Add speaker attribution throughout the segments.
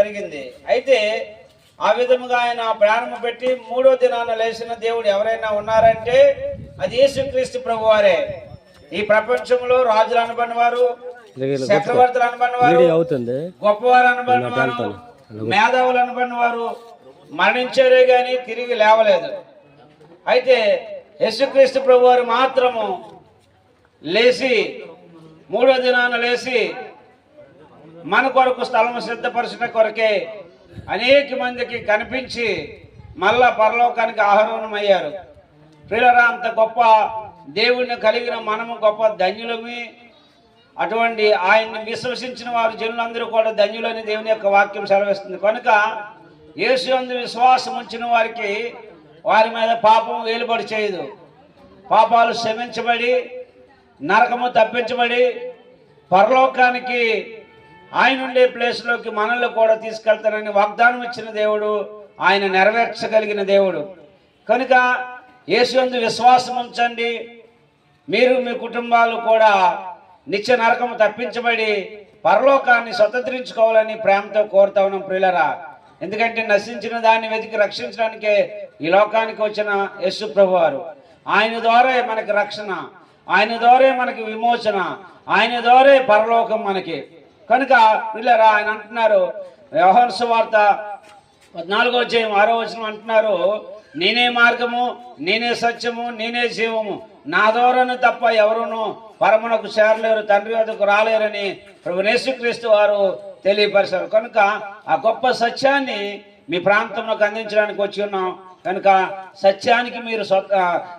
Speaker 1: జరిగింది. అయితే ఆ విధముగా ఆయన ప్రాణం పెట్టి మూడో దినాన లేచిన దేవుడు ఎవరైనా ఉన్నారంటే అది యేసుక్రీస్తు ప్రభు వారే ఈ ప్రపంచంలో రాజులు అనబడిన వారు చక్రవర్తులు అనబడిన వారు గొప్పవారు అనబడిన వారు మేధావులు అనబడిన వారు మరణించారే గాని తిరిగి లేవలేదు. అయితే యేసుక్రీస్తు ప్రభు వారు మాత్రము లేచి మూడో దినాన లేచి మన కొరకు స్థలం సిద్ధపరిచిన కొరకే అనేక మందికి కనిపించి మళ్ళా పరలోకానికి ఆహ్వానమయ్యారు. ప్రియులరా అంత గొప్ప దేవుణ్ణి కలిగిన మనము గొప్ప ధన్యులమి. అటువంటి ఆయన్ని విశ్వసించిన వారు జనులందరూ కూడా ధన్యులని దేవుని యొక్క వాక్యం సెలవిస్తుంది. కనుక యేసు అందు విశ్వాసం ఉంచిన వారికి వారి మీద పాపం వేలుబడి చేయదు. పాపాలు క్షమించబడి నరకము తప్పించబడి పరలోకానికి ఆయన ఉండే ప్లేస్లోకి మనల్ని కూడా తీసుకెళ్తానని వాగ్దానం ఇచ్చిన దేవుడు ఆయన నెరవేర్చగలిగిన దేవుడు. కనుక యేసుందు విశ్వాసం ఉంచండి. మీరు మీ కుటుంబాలు కూడా నిత్య నరకము తప్పించబడి పరలోకాన్ని స్వతంత్రించుకోవాలని ప్రేమతో కోరుతా ఉన్నాం ప్రియులరా. ఎందుకంటే నశించిన దాన్ని వెతికి రక్షించడానికే ఈ లోకానికి వచ్చిన యేసు ప్రభు వారు ఆయన ద్వారా మనకి రక్షణ ఆయన ద్వారా మనకి విమోచన ఆయన ద్వారా పరలోకం మనకి. కనుక పిల్లరా ఆయన అంటున్నారు వ్యవహార వార్త పద్నాలుగో అధ్యాయం ఆరో వచనం అంటున్నారు నేనే మార్గము నేనే సత్యము నేనే జీవము. నా ద్వారాను తప్ప ఎవరును పరమునకు చేరలేరు తండ్రి వద్దకు రాలేరని ప్రభు యేసుక్రీస్తు వారు తెలియపరిచారు. కనుక ఆ గొప్ప సత్యాన్ని మీ ప్రాంతంలోకి అందించడానికి వచ్చి ఉన్నాం. కనుక సత్యానికి మీరు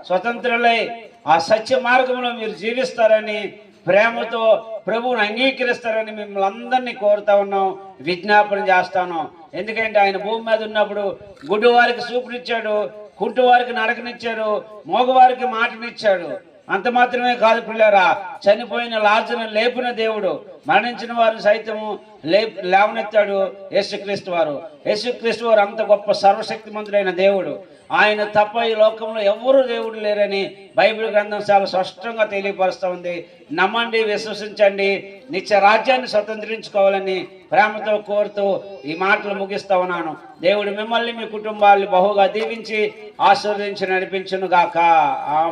Speaker 1: స్వతంత్రులై ఆ సత్య మార్గంలో మీరు జీవిస్తారని ప్రేమతో ప్రభువుని అంగీకరిస్తారని మిమ్మల్ని అందరినీ కోరుతా ఉన్నాం విజ్ఞాపన చేస్తాను. ఎందుకంటే ఆయన భూమి మీద ఉన్నప్పుడు గుడ్డు వారికి చూపునిచ్చాడు కుంటు వారికి నడకనిచ్చాడు మోగవారికి మాటనిచ్చాడు. అంత మాత్రమే కాదు పిల్లరా చనిపోయిన లాజను లేపిన దేవుడు మరణించిన వారు సైతము లే లేవనెత్తాడు యేసుక్రీస్తు వారు. యేసుక్రీస్తు వారు అంత గొప్ప సర్వశక్తిమంతుడైన దేవుడు. ఆయన తప్ప ఈ లోకంలో ఎవరు దేవుడు లేరని బైబిల్ గ్రంథం చాలా స్పష్టంగా తెలియపరుస్తూ ఉంది. నమ్మండి విశ్వసించండి నిత్య రాజ్యాన్ని స్వతంత్రించుకోవాలని ప్రేమతో కోరుతూ ఈ మాటలు ముగిస్తా ఉన్నాను. దేవుడు మిమ్మల్ని మీ కుటుంబాన్ని బహుగా దీవించి ఆశీర్వదించి నడిపించును గాక